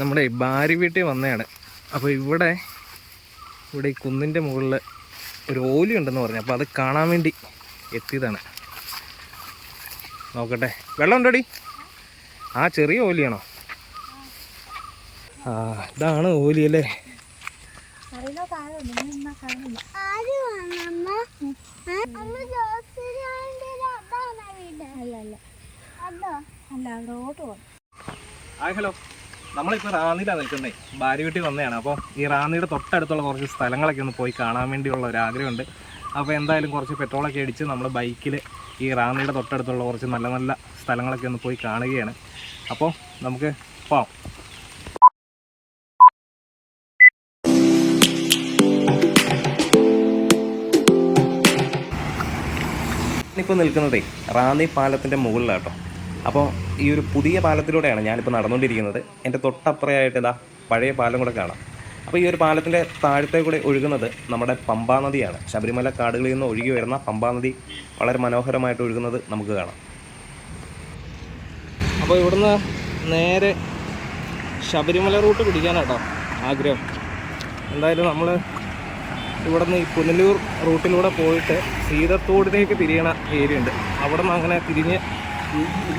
നമ്മുടെ ഭാര്യ വീട്ടിൽ വന്നതാണ്. അപ്പോൾ ഇവിടെ ഇവിടെ ഈ കുന്നിന്റെ മുകളിൽ ഒരു ഓലി ഉണ്ടെന്ന് പറഞ്ഞു. അപ്പോൾ അത് കാണാൻ വേണ്ടി എത്തിയതാണ്. നോക്കട്ടെ. വെള്ളം ഉണ്ടോടി? ആ ചെറിയ ഓലിയാണോ? ആ ഇതാണ് ഓലി അല്ലേ? Hi hello. നമ്മളിപ്പോൾ റാന്നിയിലാണ് നിൽക്കുന്നത് ഭാര്യ വീട്ടിൽ വന്നതാണ്. അപ്പോൾ ഈ റാന്നിയുടെ തൊട്ടടുത്തുള്ള കുറച്ച് സ്ഥലങ്ങളൊക്കെ ഒന്ന് പോയി കാണാൻ വേണ്ടിയുള്ള ഒരു ആഗ്രഹമുണ്ട്. അപ്പോൾ എന്തായാലും കുറച്ച് പെട്രോളൊക്കെ അടിച്ച് നമ്മൾ ബൈക്കിൽ ഈ റാന്നിയുടെ തൊട്ടടുത്തുള്ള കുറച്ച് നല്ല നല്ല സ്ഥലങ്ങളൊക്കെ ഒന്ന് പോയി കാണുകയാണ്. അപ്പോൾ നമുക്ക് പോവാം. ഇപ്പോൾ നിൽക്കുന്നതേ റാന്നി പാലത്തിന്റെ മുകളിലാട്ടോ. അപ്പോൾ ഈ ഒരു പുതിയ പാലത്തിലൂടെയാണ് ഞാനിപ്പോൾ നടന്നുകൊണ്ടിരിക്കുന്നത്. എന്റെ തൊട്ടപ്പുറയായിട്ട് ഇതാ പഴയ പാലം കൂടെ കാണാം. അപ്പോൾ ഈ ഒരു പാലത്തിന്റെ താഴത്തെ കൂടെ ഒഴുകുന്നത് നമ്മുടെ പമ്പാ നദിയാണ്. ശബരിമല കാടുകളിൽ നിന്ന് ഒഴുകി വരുന്ന പമ്പാ നദി വളരെ മനോഹരമായിട്ട് ഒഴുകുന്നത് നമുക്ക് കാണാം. അപ്പോൾ ഇവിടുന്ന് നേരെ ശബരിമല റൂട്ട് പിടിക്കാനാട്ടോ ആഗ്രഹം. എന്തായാലും നമ്മൾ ഇവിടുന്ന് ഈ പുനലൂർ റൂട്ടിലൂടെ പോയിട്ട് സീതത്തോടിലേക്ക് തിരിയണ ഏരിയ ഉണ്ട്. അവിടെ നിന്ന് അങ്ങനെ തിരിഞ്ഞ്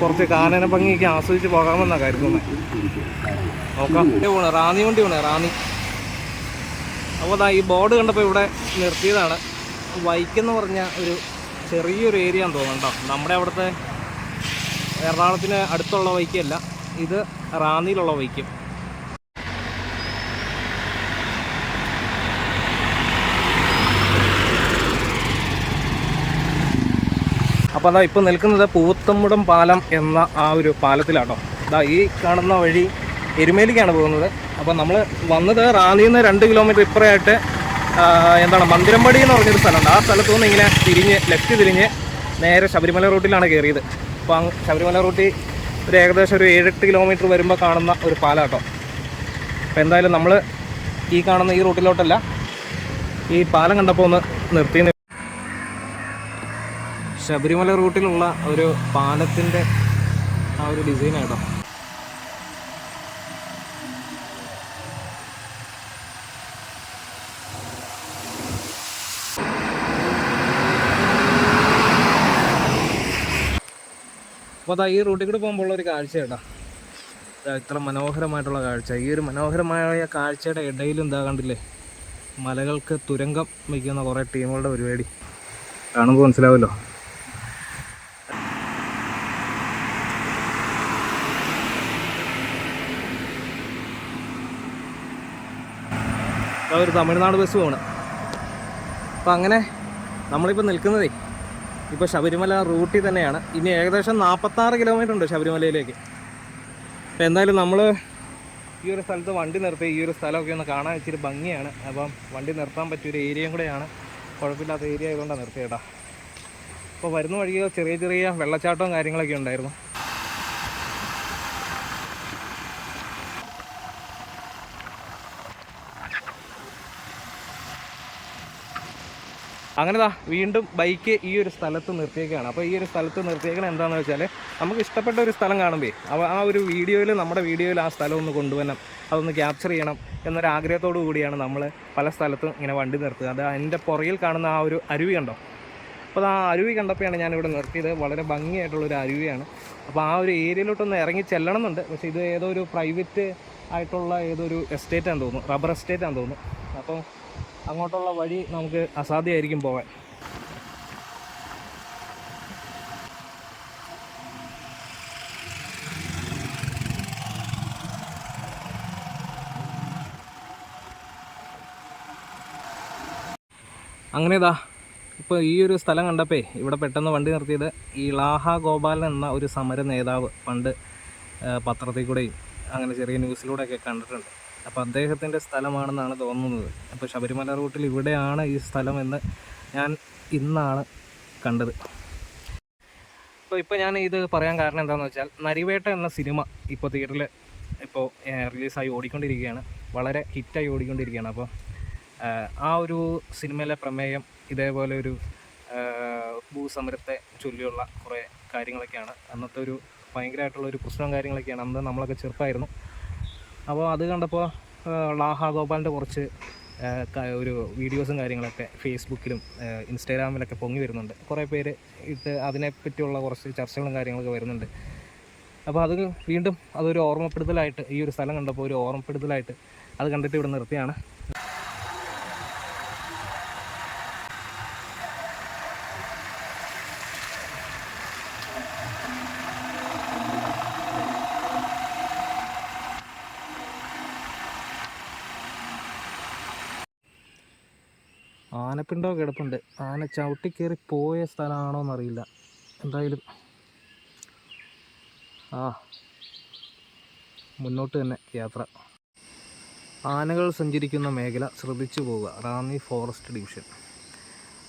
കുറച്ച് കാനന ഭംഗിക്ക് ആസ്വദിച്ച് പോകാമെന്നാണ് കരുതുന്നത് നോക്കാം. പോണേ റാന്നി വണ്ടി പോണേ റാന്നി. അപ്പോൾ ദാ ഈ ബോർഡ് കണ്ടപ്പോൾ ഇവിടെ നിർത്തിയതാണ്. വൈക്കെന്ന് പറഞ്ഞ ഒരു ചെറിയൊരു ഏരിയ എന്ന് തോന്നുന്നുണ്ടോ നമ്മുടെ അവിടുത്തെ എറണാകുളത്തിന് അടുത്തുള്ള വൈക്കല്ല. ഇത് റാന്നിയിലുള്ള വൈക്കം. അപ്പോൾ അതാ ഇപ്പോൾ നിൽക്കുന്നത് പൂത്തമ്പുടം പാലം എന്ന ആ ഒരു പാലത്തിലാട്ടോ. അതാ ഈ കാണുന്ന വഴി എരുമേലിക്കാണ് പോകുന്നത്. അപ്പോൾ നമ്മൾ വന്നത് റാന്നിയിൽ നിന്ന് രണ്ട് കിലോമീറ്റർ ഇപ്പുറമായിട്ട് എന്താണ് മന്ദിരമ്പടി എന്ന് പറഞ്ഞൊരു സ്ഥലമുണ്ട്. ആ സ്ഥലത്തു നിന്ന് ഇങ്ങനെ തിരിഞ്ഞ് ലെഫ്റ്റ് തിരിഞ്ഞ് നേരെ ശബരിമല റൂട്ടിലാണ് കയറിയത്. അപ്പോൾ ശബരിമല റൂട്ടിൽ ഒരു ഏകദേശം ഒരു ഏഴെട്ട് കിലോമീറ്റർ വരുമ്പോൾ കാണുന്ന ഒരു പാലാട്ടോ. അപ്പോൾ എന്തായാലും നമ്മൾ ഈ കാണുന്ന ഈ റൂട്ടിലോട്ടല്ല ഈ പാലം കണ്ടപ്പോൾ ഒന്ന് നിർത്തി ശബരിമല റൂട്ടിലുള്ള ഒരു പാലത്തിന്റെ ആ ഒരു ഡിസൈൻ കേട്ടോ. അപ്പോൾ അതാ ഈ റൂട്ടിൽ കൂടെ പോകുമ്പോൾ ഒരു കാഴ്ച കേട്ടോ. ഇത്ര മനോഹരമായിട്ടുള്ള കാഴ്ച. ഈ ഒരു മനോഹരമായ കാഴ്ചയുടെ ഇടയിൽ എന്താ കണ്ടില്ലേ? മലകൾക്ക് തുരങ്കം വയ്ക്കുന്ന കുറേ ടീമുകളുടെ പരിപാടി. കാണുമ്പോൾ മനസ്സിലാവുമല്ലോ ഒരു തമിഴ്നാട് ബസ് പോകണം അപ്പം അങ്ങനെ നമ്മളിപ്പോൾ നിൽക്കുന്നതേ ഇപ്പോൾ ശബരിമല റൂട്ടിൽ തന്നെയാണ്. ഇനി ഏകദേശം നാൽപ്പത്താറ് കിലോമീറ്റർ ഉണ്ട് ശബരിമലയിലേക്ക്. അപ്പം എന്തായാലും നമ്മൾ ഈ ഒരു സ്ഥലത്ത് വണ്ടി നിർത്തി ഈ ഒരു സ്ഥലമൊക്കെ ഒന്ന് കാണാൻ ഇച്ചിരി ഭംഗിയാണ്. അപ്പം വണ്ടി നിർത്താൻ പറ്റിയ ഒരു ഏരിയയും കൂടെയാണ് കുഴപ്പമില്ലാത്ത ഏരിയ ആയതുകൊണ്ടാണ് നിർത്തിയേട്ടാ. അപ്പോൾ വരുന്ന വഴിയോ ചെറിയ ചെറിയ വെള്ളച്ചാട്ടവും കാര്യങ്ങളൊക്കെ ഉണ്ടായിരുന്നു. അങ്ങനെ ദാ വീണ്ടും ബൈക്ക് ഈ ഒരു സ്ഥലത്ത് നിർത്തിയേക്കാണ്. അപ്പോൾ ഈ ഒരു സ്ഥലത്ത് നിർത്തിയേക്കണം എന്താണെന്ന് വെച്ചാൽ നമുക്ക് ഇഷ്ടപ്പെട്ട ഒരു സ്ഥലം കാണുമ്പോൾ അപ്പോൾ ആ ഒരു വീഡിയോയിൽ നമ്മുടെ വീഡിയോയിൽ ആ സ്ഥലം ഒന്ന് കൊണ്ടുവരണം. അതൊന്ന് ക്യാപ്ചർ ചെയ്യണം എന്നൊരു ആഗ്രഹത്തോടു കൂടിയാണ് നമ്മൾ പല സ്ഥലത്തും ഇങ്ങനെ വണ്ടി നിർത്തുക. അത് അതിന്റെ പുറകിൽ കാണുന്ന ആ ഒരു അരുവി കണ്ടോ? അപ്പോൾ ആ അരുവി കണ്ടപ്പോഴാണ് ഞാനിവിടെ നിർത്തിയത്. വളരെ ഭംഗിയായിട്ടുള്ളൊരു അരുവിയാണ്. അപ്പോൾ ആ ഒരു ഏരിയയിലോട്ടൊന്ന് ഇറങ്ങി ചെല്ലണം എന്നുണ്ട് പക്ഷേ ഇത് ഏതോ ഒരു പ്രൈവറ്റ് ആയിട്ടുള്ള ഏതൊരു എസ്റ്റേറ്റ് തോന്നുന്നു. റബ്ബർ എസ്റ്റേറ്റ് ആണെന്ന് തോന്നുന്നു. അപ്പോൾ അങ്ങോട്ടുള്ള വഴി നമുക്ക് അസാധ്യമായിരിക്കും പോകാൻ അങ്ങനെ ഇതാ ഇപ്പോൾ ഈ ഒരു സ്ഥലം കണ്ടപ്പേ ഇവിടെ പെട്ടെന്ന് വണ്ടി നിർത്തിയത് ഈ ലാഹ ഗോപാലൻ എന്ന ഒരു സമര നേതാവ് പണ്ട് പത്രത്തിൽ കൂടെയും അങ്ങനെ ചെറിയ ന്യൂസിലൂടെയൊക്കെ കണ്ടിട്ടുണ്ട്. അപ്പോൾ അദ്ദേഹത്തിന്റെ സ്ഥലമാണെന്നാണ് തോന്നുന്നത്. അപ്പോൾ ശബരിമല റൂട്ടിൽ ഇവിടെയാണ് ഈ സ്ഥലം എന്ന് ഞാൻ ഇന്നാണ് കണ്ടത്. അപ്പോൾ ഇപ്പോൾ ഞാൻ ഇത് പറയാൻ കാരണം എന്താണെന്ന് വെച്ചാൽ നരിവേട്ട എന്ന സിനിമ ഇപ്പോൾ തിയേറ്ററിൽ ഇപ്പോൾ റിലീസായി ഓടിക്കൊണ്ടിരിക്കുകയാണ്. വളരെ ഹിറ്റായി ഓടിക്കൊണ്ടിരിക്കുകയാണ്. അപ്പോൾ ആ ഒരു സിനിമയിലെ പ്രമേയം ഇതേപോലെ ഒരു ഭൂസമരത്തെ ചൊല്ലിയുള്ള കുറേ കാര്യങ്ങളൊക്കെയാണ്. അന്നത്തെ ഒരു ഭയങ്കരമായിട്ടുള്ള ഒരു പ്രശ്നവും കാര്യങ്ങളൊക്കെയാണ്. അന്ന് നമ്മളൊക്കെ ചെറുപ്പമായിരുന്നു അപ്പോൾ അത് കണ്ടപ്പോൾ ലാഹ ഗോപാലിന്റെ കുറച്ച് ഒരു വീഡിയോസും കാര്യങ്ങളൊക്കെ ഫേസ്ബുക്കിലും ഇൻസ്റ്റാഗ്രാമിലൊക്കെ പൊങ്ങി വരുന്നുണ്ട്. കുറേ പേര് ഇട്ട് അതിനെപ്പറ്റിയുള്ള കുറച്ച് ചർച്ചകളും കാര്യങ്ങളൊക്കെ വരുന്നുണ്ട്. അപ്പോൾ അത് വീണ്ടും അതൊരു ഓർമ്മപ്പെടുത്തലായിട്ട് ഈ ഒരു സ്ഥലം കണ്ടപ്പോൾ ഒരു ഓർമ്മപ്പെടുത്തലായിട്ട് അത് കണ്ടിട്ട് ഇവിടെ നിർത്തിയാണ്. ആനപ്പിണ്ടോ കിടപ്പുണ്ട്. ആന ചവിട്ടി കയറി പോയ സ്ഥലമാണോ എന്നറിയില്ല. എന്തായാലും ആ മുന്നോട്ട് തന്നെ യാത്ര. ആനകൾ സഞ്ചരിക്കുന്ന മേഖല ശ്രദ്ധിച്ചു പോവുക. Ranni forest division.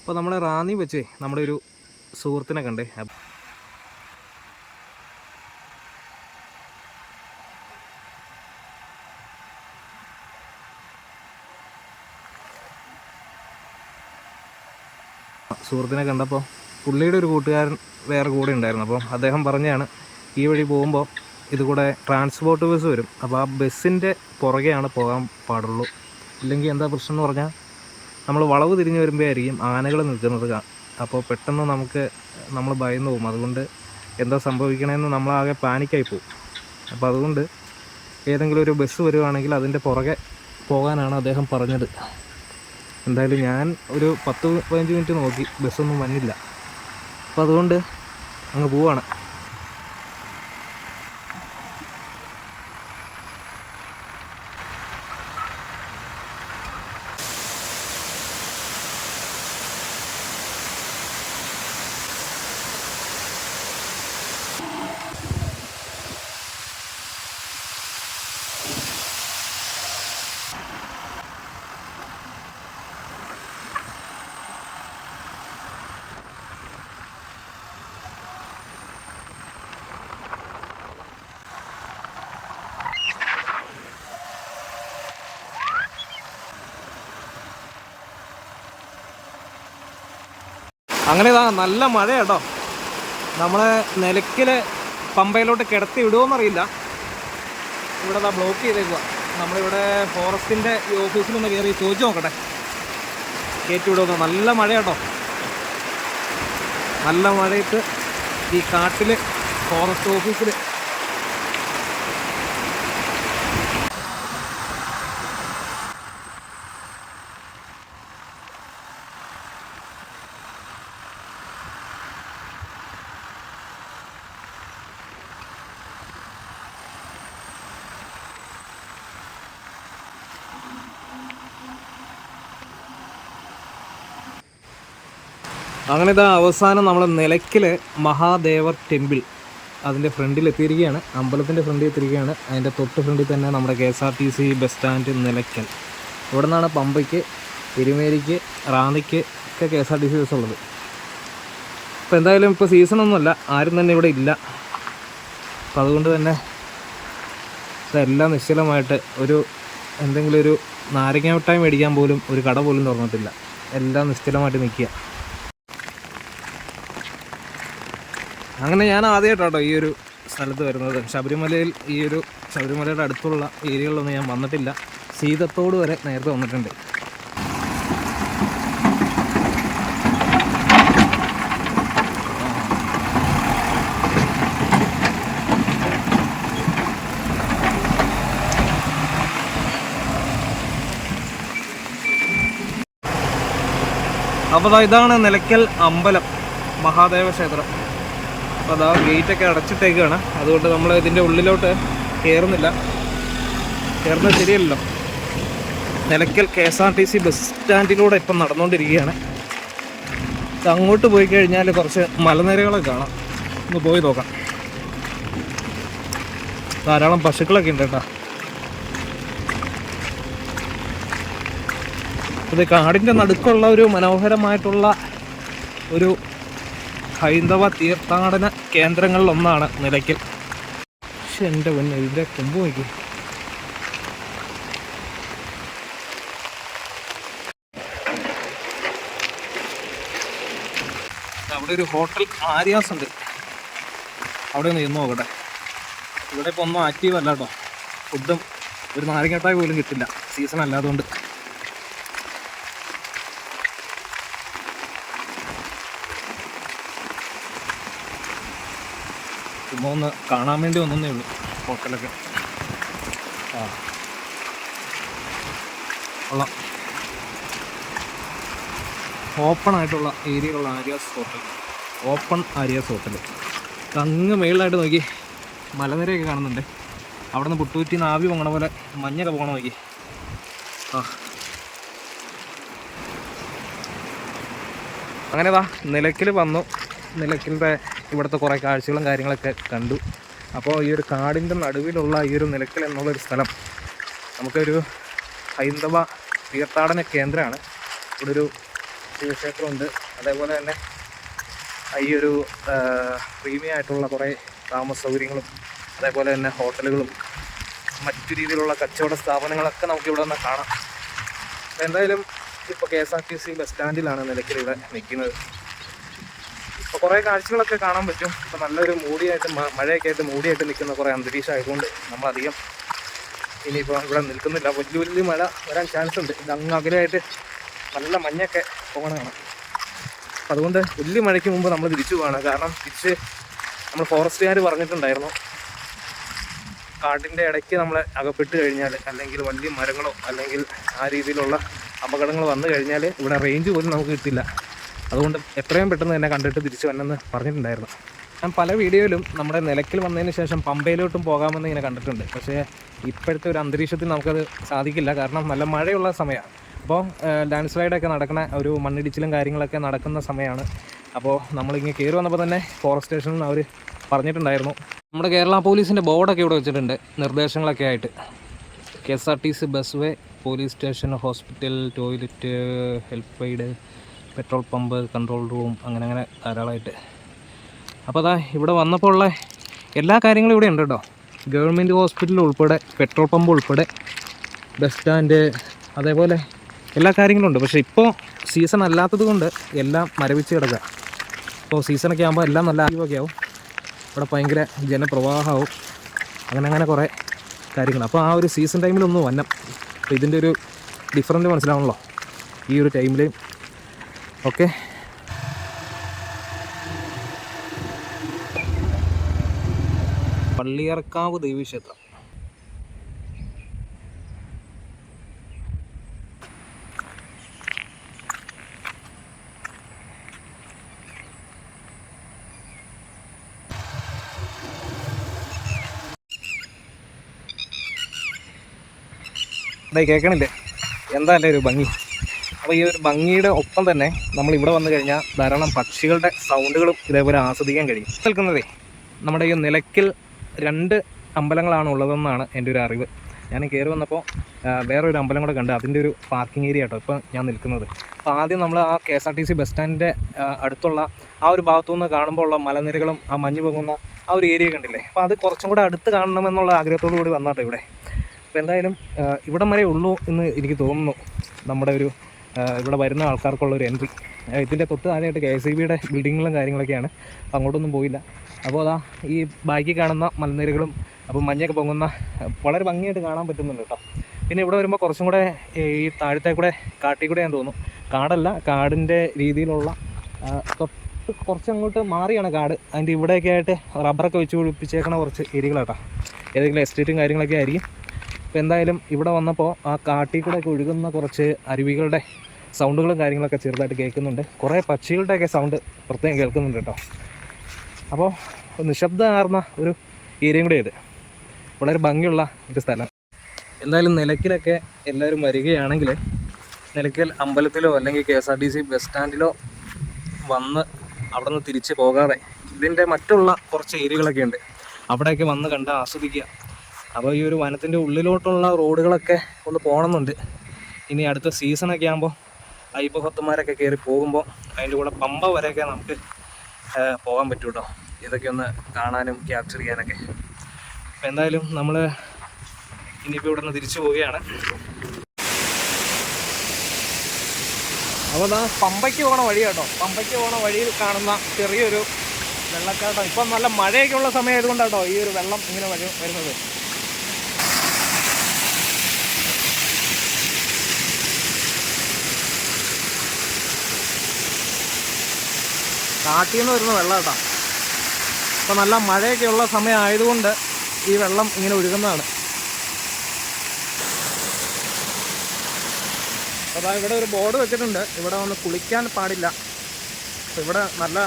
അപ്പോൾ നമ്മുടെ റാന്നി വെച്ചേ നമ്മുടെ ഒരു സുഹൃത്തിനെ കണ്ടേ. സുഹൃത്തിനെ കണ്ടപ്പോൾ പുള്ളിയുടെ ഒരു കൂട്ടുകാരൻ വേറെ കൂടെ ഉണ്ടായിരുന്നു. അപ്പോൾ അദ്ദേഹം പറഞ്ഞാണ് ഈ വഴി പോകുമ്പോൾ ഇതുകൂടെ ട്രാൻസ്പോർട്ട് ബസ് വരും. അപ്പോൾ ആ ബസ്സിന്റെ പുറകെയാണ് പോകാൻ പാടുള്ളൂ. ഇല്ലെങ്കിൽ എന്താ പ്രശ്നം എന്ന് പറഞ്ഞാൽ നമ്മൾ വളവ് തിരിഞ്ഞ് വരുമ്പോഴായിരിക്കും ആനകൾ നിൽക്കുന്നത് അപ്പോൾ പെട്ടെന്ന് നമുക്ക് നമ്മൾ ഭയന്ന് പോകും. അതുകൊണ്ട് എന്താ സംഭവിക്കണമെന്ന് നമ്മളാകെ പാനിക്കായി പോകും. അപ്പോൾ അതുകൊണ്ട് ഏതെങ്കിലും ഒരു ബസ് വരുവാണെങ്കിൽ അതിന്റെ പുറകെ പോകാനാണ് അദ്ദേഹം പറഞ്ഞത്. എന്തായാലും ഞാൻ ഒരു പത്ത് പതിനഞ്ച് മിനിറ്റ് നോക്കി ബസ്സൊന്നും വന്നില്ല. അപ്പോൾ അതുകൊണ്ട് അങ്ങ് പോവാണ്. അങ്ങനെ ഇതാ നല്ല മഴ കേട്ടോ നമ്മളെ നിലയ്ക്കൽ പമ്പയിലോട്ട് കിടത്തി വിടുമോന്നറിയില്ല ഇവിടെ ദാ ബ്ലോക്ക് ചെയ്തേക്കുക നമ്മളിവിടെ ഫോറസ്റ്റിന്റെ ഈ ഓഫീസിലൊന്ന് കയറി ചോദിച്ചു നോക്കട്ടെ. കയറ്റി വിടുമോ നല്ല മഴ കേട്ടോ നല്ല മഴയത്ത് ഈ കാട്ടിൽ ഫോറസ്റ്റ് ഓഫീസിൽ അങ്ങനെ ഇതാ അവസാനം നമ്മൾ നിലക്കിലെ മഹാദേവർ ടെമ്പിൾ. അതിന്റെ ഫ്രണ്ടിൽ എത്തിയിരിക്കുകയാണ് അമ്പലത്തിന്റെ ഫ്രണ്ടിൽ എത്തിയിരിക്കുകയാണ് അതിന്റെ തൊട്ട് ഫ്രണ്ടിൽ തന്നെ നമ്മുടെ K S R T C bus stand Nilakkal. ഇവിടെ നിന്നാണ് പമ്പയ്ക്ക് എരുമേലിക്ക് റാന്നിക്ക് ഒക്കെ K S R T C bus ഉള്ളത്. അപ്പോൾ എന്തായാലും ഇപ്പോൾ സീസണൊന്നുമല്ല. ആരും തന്നെ ഇവിടെ ഇല്ല. അപ്പോൾ അതുകൊണ്ട് തന്നെ ഇതെല്ലാം നിശ്ചലമായിട്ട് ഒരു എന്തെങ്കിലും ഒരു നാരങ്ങ മിഠായി മേടിക്കാൻ പോലും ഒരു കട പോലും തുറന്നിട്ടില്ല. എല്ലാം നിശ്ചലമായിട്ട് നിൽക്കുക. അങ്ങനെ ഞാൻ ആദ്യമായിട്ടാട്ടോ ഈ ഒരു സ്ഥലത്ത് വരുന്നത്. ശബരിമലയിൽ ഈ ഒരു ശബരിമലയുടെ അടുത്തുള്ള ഏരിയകളിലൊന്നും ഞാൻ വന്നിട്ടില്ല. സീതത്തോട് വരെ നേരത്തെ വന്നിട്ടുണ്ട്. അപ്പോൾ ഇതാണ് നിലയ്ക്കൽ അമ്പലം മഹാദേവ ക്ഷേത്രം. അപ്പോൾ അതാ ഗേറ്റൊക്കെ അടച്ചിട്ടേക്കാണ്. അതുകൊണ്ട് നമ്മൾ ഇതിന്റെ ഉള്ളിലോട്ട് കയറുന്നില്ല കയറുന്നത് ശരിയല്ലോ Nilakkal K S R T C bus സ്റ്റാൻഡിലൂടെ ഇപ്പം നടന്നുകൊണ്ടിരിക്കുകയാണ് അങ്ങോട്ട് പോയി കഴിഞ്ഞാൽ കുറച്ച് മലനിരകളൊക്കെ കാണാം. ഒന്ന് പോയി നോക്കാം. ധാരാളം പശുക്കളൊക്കെ ഉണ്ട് കേട്ടോ. ഇത് കാടിന്റെ നടുക്കുള്ള ഒരു മനോഹരമായിട്ടുള്ള ഒരു ഹൈന്ദവ തീർത്ഥാടന കേന്ദ്രങ്ങളിലൊന്നാണ് നിലയ്ക്കൽ. പക്ഷെ എന്റെ പൊന്നെ ഇതിന്റെ കൊമ്പ് നോക്കി. അവിടെ ഒരു ഹോട്ടൽ ആര്യാസ് ഉണ്ട്. അവിടെ ഒന്ന് ചെന്ന് നോക്കട്ടെ. ഇവിടെ ഇപ്പോൾ ഒന്നും ആക്റ്റീവ് അല്ല കേട്ടോ. ഫുഡും ഒരു നാരങ്ങട്ടായി പോലും കിട്ടില്ല. സീസൺ അല്ലാതുകൊണ്ട് ഒന്ന് കാണാൻ വേണ്ടി ഒന്നേ ഉള്ളൂ ഹോട്ടലൊക്കെ ആ. ഓപ്പൺ ആയിട്ടുള്ള ഏരിയയിലുള്ള Aryas hotel open Aryas hotel അങ്ങ് മേളിലായിട്ട് നോക്കി. മലനിരയൊക്കെ കാണുന്നുണ്ട്. അവിടെ നിന്ന് പുട്ടുകുറ്റി നാവി പോകണ പോലെ മഞ്ഞൊക്കെ പോകണം നോക്കി. ആ. അങ്ങനെ വാ നിലയ്ക്കൽ വന്നു. നിലയ്ക്കലിന്റെ ഇവിടുത്തെ കുറേ കാഴ്ചകളും കാര്യങ്ങളൊക്കെ കണ്ടു. അപ്പോൾ ഈ ഒരു കാടിന്റെ നടുവിലുള്ള ഈ ഒരു നിലയ്ക്കൽ എന്നുള്ളൊരു സ്ഥലം നമുക്കൊരു ഹൈന്ദവ തീർത്ഥാടന കേന്ദ്രമാണ്. ഇവിടെ ഒരു ശിവക്ഷേത്രമുണ്ട്. അതേപോലെ തന്നെ ഈ ഒരു പ്രീമിയം ആയിട്ടുള്ള കുറേ താമസ സൗകര്യങ്ങളും അതേപോലെ തന്നെ ഹോട്ടലുകളും മറ്റു രീതിയിലുള്ള കച്ചവട സ്ഥാപനങ്ങളൊക്കെ നമുക്കിവിടെ നിന്ന് കാണാം. എന്തായാലും ഇപ്പോൾ K S R T C bus സ്റ്റാൻഡിലാണ് Nilakkal ഇവിടെ നിൽക്കുന്നത്. ഇപ്പോൾ കുറേ കാഴ്ചകളൊക്കെ കാണാൻ പറ്റും. ഇപ്പോൾ നല്ലൊരു മൂടിയായിട്ട് മഴയൊക്കെ ആയിട്ട് മൂടിയായിട്ട് നിൽക്കുന്ന കുറേ അന്തരീക്ഷം ആയതുകൊണ്ട് നമ്മളധികം ഇനിയിപ്പോൾ ഇവിടെ നിൽക്കുന്നില്ല. വലിയ വലിയ മഴ വരാൻ ചാൻസ് ഉണ്ട്. ഇത് അങ്ങ് അകലെയായിട്ട് നല്ല മഞ്ഞൊക്കെ പോകണമാണ് അപ്പം അതുകൊണ്ട് വലിയ മഴയ്ക്ക് മുമ്പ് നമ്മൾ തിരിച്ചു പോകണം കാരണം തിരിച്ച് നമ്മൾ ഫോറസ്റ്റുകാർ പറഞ്ഞിട്ടുണ്ടായിരുന്നു കാട്ടിന്റെ ഇടയ്ക്ക് നമ്മൾ അകപ്പെട്ട് കഴിഞ്ഞാൽ അല്ലെങ്കിൽ വലിയ മരങ്ങളോ അല്ലെങ്കിൽ ആ രീതിയിലുള്ള അപകടങ്ങൾ വന്നു കഴിഞ്ഞാൽ ഇവിടെ റേഞ്ച് പോലും നമുക്ക് കിട്ടില്ല. അതുകൊണ്ട് എത്രയും പെട്ടെന്ന് തന്നെ കണ്ടിട്ട് തിരിച്ചു വന്നെന്ന് പറഞ്ഞിട്ടുണ്ടായിരുന്നു. ഞാൻ പല വീഡിയോയിലും നമ്മുടെ നിലയ്ക്കൽ വന്നതിന് ശേഷം പമ്പയിലോട്ടും പോകാമെന്ന് ഇങ്ങനെ കണ്ടിട്ടുണ്ട്. പക്ഷേ ഇപ്പോഴത്തെ ഒരു അന്തരീക്ഷത്തിൽ നമുക്കത് സാധിക്കില്ല. കാരണം നല്ല മഴയുള്ള സമയമാണ്. അപ്പോൾ ലാൻഡ് സ്ലൈഡൊക്കെ നടക്കുന്ന ഒരു മണ്ണിടിച്ചിലും കാര്യങ്ങളൊക്കെ നടക്കുന്ന സമയമാണ്. അപ്പോൾ നമ്മളിങ്ങനെ കയറി വന്നപ്പോൾ തന്നെ ഫോറസ്റ്റ് സ്റ്റേഷനിൽ അവർ പറഞ്ഞിട്ടുണ്ടായിരുന്നു. നമ്മുടെ കേരള പോലീസിന്റെ ബോർഡൊക്കെ ഇവിടെ വെച്ചിട്ടുണ്ട് നിർദ്ദേശങ്ങളൊക്കെ ആയിട്ട്. K S R T C bus way police station hospital toilet help aid petrol pump control room അങ്ങനെ അങ്ങനെ ധാരാളമായിട്ട്. അപ്പോൾ അതാ ഇവിടെ വന്നപ്പോൾ ഉള്ള എല്ലാ കാര്യങ്ങളും ഇവിടെ ഉണ്ട് കേട്ടോ. ഗവൺമെന്റ് ഹോസ്പിറ്റൽ ഉൾപ്പെടെ പെട്രോൾ പമ്പ് ഉൾപ്പെടെ ബസ് സ്റ്റാൻഡ് അതേപോലെ എല്ലാ കാര്യങ്ങളും ഉണ്ട്. പക്ഷേ ഇപ്പോൾ സീസൺ അല്ലാത്തത് കൊണ്ട് എല്ലാം മരവിച്ച് കിടക്കുക ഇപ്പോൾ സീസണൊക്കെ ആകുമ്പോൾ എല്ലാം നല്ല ആക്റ്റീവൊക്കെ ആവും. ഇവിടെ ഭയങ്കര ജനപ്രവാഹമാവും അങ്ങനെ അങ്ങനെ കുറേ കാര്യങ്ങൾ അപ്പോൾ ആ ഒരു സീസൺ ടൈമിലൊന്നും വന്നം. അപ്പോൾ ഇതിന്റെ ഒരു ഡിഫറന്റ് മനസ്സിലാവണല്ലോ. ഈ ഒരു ടൈമിൽ ഓക്കെ. പള്ളിയർക്കാവ് ദേവീക്ഷേത്രം. കേൾക്കണില്ലേ എന്താ എന്റെ ഒരു ഭംഗി? അപ്പോൾ ഈ ഒരു ഭംഗിയുടെ ഒപ്പം തന്നെ നമ്മൾ ഇവിടെ വന്നു കഴിഞ്ഞാൽ ധാരാളം പക്ഷികളുടെ സൗണ്ടുകളും ഇതേപോലെ ആസ്വദിക്കാൻ കഴിയും. നിൽക്കുന്നതേ നമ്മുടെ ഈ നിലയ്ക്കൽ രണ്ട് അമ്പലങ്ങളാണ് ഉള്ളതെന്നാണ് എന്റെ ഒരു അറിവ്. ഞാൻ കയറി വന്നപ്പോൾ വേറൊരു അമ്പലം കൂടെ കണ്ട് അതിന്റെ ഒരു പാർക്കിംഗ് ഏരിയ കേട്ടോ ഇപ്പോൾ ഞാൻ നിൽക്കുന്നത്. അപ്പോൾ ആദ്യം നമ്മൾ ആ K S R T C bus സ്റ്റാൻഡിന്റെ അടുത്തുള്ള ആ ഒരു ഭാഗത്തു നിന്ന് കാണുമ്പോൾ ഉള്ള മലനിരകളും ആ മഞ്ഞ് പൊങ്ങുന്ന ആ ഒരു ഏരിയ കണ്ടില്ലേ? അപ്പോൾ അത് കുറച്ചും കൂടെ അടുത്ത് കാണണമെന്നുള്ള ആഗ്രഹത്തോടു കൂടി വന്നാട്ടോ ഇവിടെ. അപ്പോൾ എന്തായാലും ഇവിടം വരെ ഉള്ളൂ എന്ന് എനിക്ക് തോന്നുന്നു നമ്മുടെ ഒരു ഇവിടെ വരുന്ന ആൾക്കാർക്കുള്ള ഒരു എൻട്രി ഇതിന്റെ തൊട്ട് താഴെയായിട്ട് കെ എസ് ഇ ബിയുടെ ബിൽഡിങ്ങുകളും കാര്യങ്ങളൊക്കെയാണ്. അങ്ങോട്ടൊന്നും പോയില്ല. അപ്പോൾ അതാ ഈ ബാക്കി കാണുന്ന മലനിരകളും അപ്പം മഞ്ഞൊക്കെ പൊങ്ങുന്ന വളരെ ഭംഗിയായിട്ട് കാണാൻ പറ്റുന്നുണ്ട് കേട്ടോ. പിന്നെ ഇവിടെ വരുമ്പോൾ കുറച്ചും കൂടെ ഈ താഴത്തെ കൂടെ കാട്ടിൽ കൂടെ ഞാൻ തോന്നുന്നു. കാടല്ല കാടിന്റെ രീതിയിലുള്ള തൊട്ട് കുറച്ചങ്ങോട്ട് മാറിയാണ് കാട്. അതിന്റെ ഇവിടെയൊക്കെ ആയിട്ട് റബ്ബറൊക്കെ വെച്ച് പിടിപ്പിച്ചേക്കണ കുറച്ച് ഏരിയകളാട്ടോ ഏതെങ്കിലും എസ്റ്റേറ്റും കാര്യങ്ങളൊക്കെ ആയിരിക്കും. അപ്പോൾ എന്തായാലും ഇവിടെ വന്നപ്പോൾ ആ കാട്ടിൽ കൂടെ ഒഴുകുന്ന കുറച്ച് അരുവികളുടെ സൗണ്ടുകളും കാര്യങ്ങളൊക്കെ ചെറുതായിട്ട് കേൾക്കുന്നുണ്ട്. കുറേ പക്ഷികളുടെയൊക്കെ സൗണ്ട് പ്രത്യേകം കേൾക്കുന്നുണ്ട് കേട്ടോ. അപ്പോൾ നിശബ്ദമാർന്ന ഒരു ഏരിയയും കൂടെ ഇത്. വളരെ ഭംഗിയുള്ള ഒരു സ്ഥലം. എന്തായാലും നിലയ്ക്കലൊക്കെ എല്ലാവരും വരികയാണെങ്കിൽ നിലയ്ക്കൽ അമ്പലത്തിലോ അല്ലെങ്കിൽ K S R T C bus സ്റ്റാൻഡിലോ വന്ന് അവിടെ നിന്ന് തിരിച്ച് പോകാതെ ഇതിന്റെ മറ്റുള്ള കുറച്ച് ഏരിയകളൊക്കെ ഉണ്ട്. അവിടെയൊക്കെ വന്ന് കണ്ട് ആസ്വദിക്കുക. അപ്പോൾ ഈ ഒരു വനത്തിന്റെ ഉള്ളിലോട്ടുള്ള റോഡുകളൊക്കെ ഒന്ന് പോകണമെന്നുണ്ട്. ഇനി അടുത്ത സീസണൊക്കെ ആകുമ്പോൾ അയ്യപ്പഭക്തന്മാരൊക്കെ കയറി പോകുമ്പോൾ അതിന്റെ കൂടെ പമ്പ വരെയൊക്കെ നമുക്ക് പോകാൻ പറ്റും കേട്ടോ ഇതൊക്കെ ഒന്ന് കാണാനും ക്യാപ്ചർ ചെയ്യാനൊക്കെ. അപ്പം എന്തായാലും നമ്മൾ ഇനിയിപ്പോൾ ഇവിടെ നിന്ന് തിരിച്ചു പോവുകയാണ്. അപ്പോൾ പമ്പയ്ക്ക് പോകണ വഴി കേട്ടോ. പമ്പയ്ക്ക് പോകണ വഴിയിൽ കാണുന്ന ചെറിയൊരു വെള്ളച്ചാട്ടം. ഇപ്പം നല്ല മഴയൊക്കെ ഉള്ള സമയമായതുകൊണ്ടാട്ടോ ഈ ഒരു വെള്ളം ഇങ്ങനെ വരുന്നത്. കാട്ടിൽ നിന്ന് വരുന്ന വെള്ളം കേട്ടോ അപ്പോൾ നല്ല മഴയൊക്കെ ഉള്ള സമയമായതുകൊണ്ട് ഈ വെള്ളം ഇങ്ങനെ ഒഴുകുന്നതാണ്. അപ്പോൾ ഇവിടെ ഒരു ബോർഡ് വെച്ചിട്ടുണ്ട്. ഇവിടെ ഒന്ന് കുളിക്കാൻ പാടില്ല. അപ്പോൾ ഇവിടെ നല്ല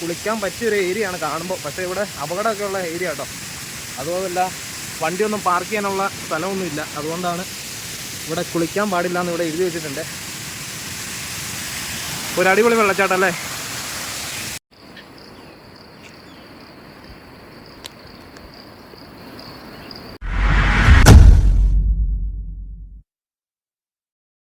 കുളിക്കാൻ പറ്റിയ ഒരു ഏരിയയാണ് കാണുമ്പോൾ പക്ഷേ ഇവിടെ അപകടമൊക്കെ ഉള്ള ഏരിയ കേട്ടോ. അതുപോലല്ല വണ്ടിയൊന്നും പാർക്ക് ചെയ്യാനുള്ള സ്ഥലമൊന്നുമില്ല അതുകൊണ്ടാണ് ഇവിടെ കുളിക്കാൻ പാടില്ല എന്ന് ഇവിടെ എഴുതി വെച്ചിട്ടുണ്ട്. ഒരു അടിപൊളി വെള്ളച്ചാട്ടം അല്ലേ?